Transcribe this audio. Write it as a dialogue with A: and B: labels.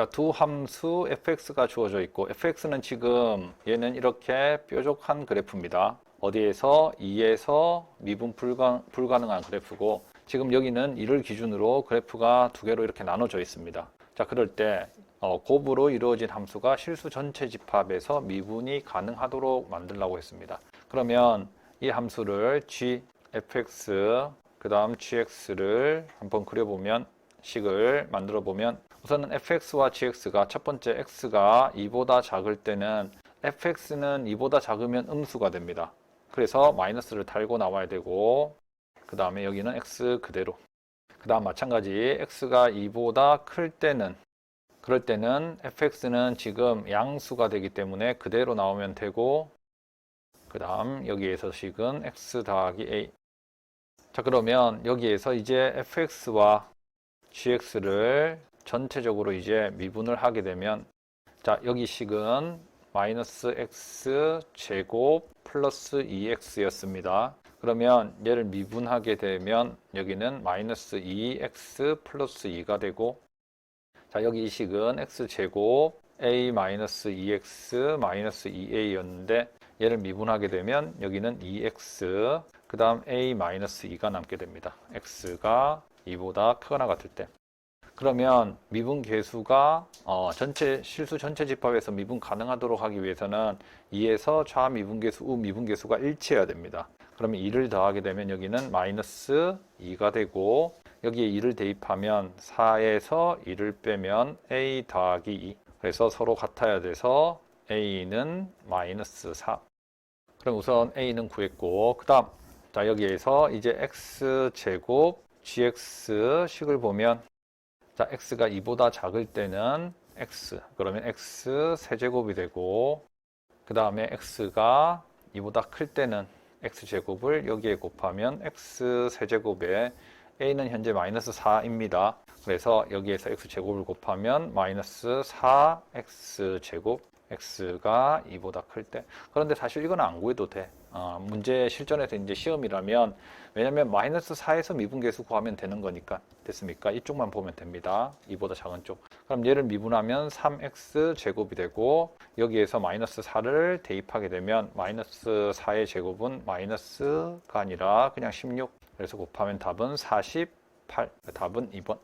A: 자, 두 함수 fx가 주어져 있고 fx는 지금 얘는 이렇게 뾰족한 그래프입니다. 어디에서 2에서 미분 불가, 불가능한 그래프고 지금 여기는 이를 기준으로 그래프가 두 개로 이렇게 나눠져 있습니다. 자, 그럴 때 어, 곱으로 이루어진 함수가 실수 전체 집합에서 미분이 가능하도록 만들라고 했습니다. 그러면 이 함수를 g fx 그 다음 gx를 한번 그려보면 식을 만들어 보면 우선은 fx와 gx가 첫 번째 x가 2보다 작을 때는 fx는 2보다 작으면 음수가 됩니다. 그래서 마이너스를 달고 나와야 되고 그 다음에 여기는 x 그대로 그 다음 마찬가지 x가 2보다 클 때는 그럴 때는 fx는 지금 양수가 되기 때문에 그대로 나오면 되고 그 다음 여기에서 식은 x 더하기 a 자 그러면 여기에서 이제 fx와 gx를 전체적으로 이제 미분을 하게 되면 자 여기 식은 마이너스 x 제곱 플러스 2x였습니다. 그러면 얘를 미분하게 되면 여기는 마이너스 2x 플러스 2가 되고 자 여기 이 식은 x 제곱 a 마이너스 2x 마이너스 2a였는데 얘를 미분하게 되면 여기는 2x 그 다음 a 마이너스 2가 남게 됩니다. x가 2보다 크거나 같을 때. 그러면 미분 계수가 어, 전체 실수 전체 집합에서 미분 가능하도록 하기 위해서는 2에서 좌 미분 계수, 우 미분 계수가 일치해야 됩니다. 그러면 2를 더하게 되면 여기는 마이너스 2가 되고 여기에 2를 대입하면 4에서 2를 빼면 a 더하기 2 그래서 서로 같아야 돼서 a는 마이너스 4 그럼 우선 a는 구했고 그 다음 자 여기에서 이제 x 제곱 gx 식을 보면 자 x가 2보다 작을 때는 x 그러면 x 세제곱이 되고 그 다음에 x가 2보다 클 때는 x제곱을 여기에 곱하면 x 세제곱에 a는 현재 마이너스 4입니다. 그래서 여기에서 x제곱을 곱하면 마이너스 4x제곱 x가 2보다 클 때. 그런데 사실 이건 안 구해도 돼. 어, 문제 실전에서 이제 시험이라면 왜냐면 마이너스 4에서 미분계수 구하면 되는 거니까 됐습니까? 이쪽만 보면 됩니다. 2보다 작은 쪽. 그럼 얘를 미분하면 3x 제곱이 되고 여기에서 마이너스 4를 대입하게 되면 마이너스 4의 제곱은 마이너스가 아니라 그냥 16. 그래서 곱하면 답은 48. 답은 2번.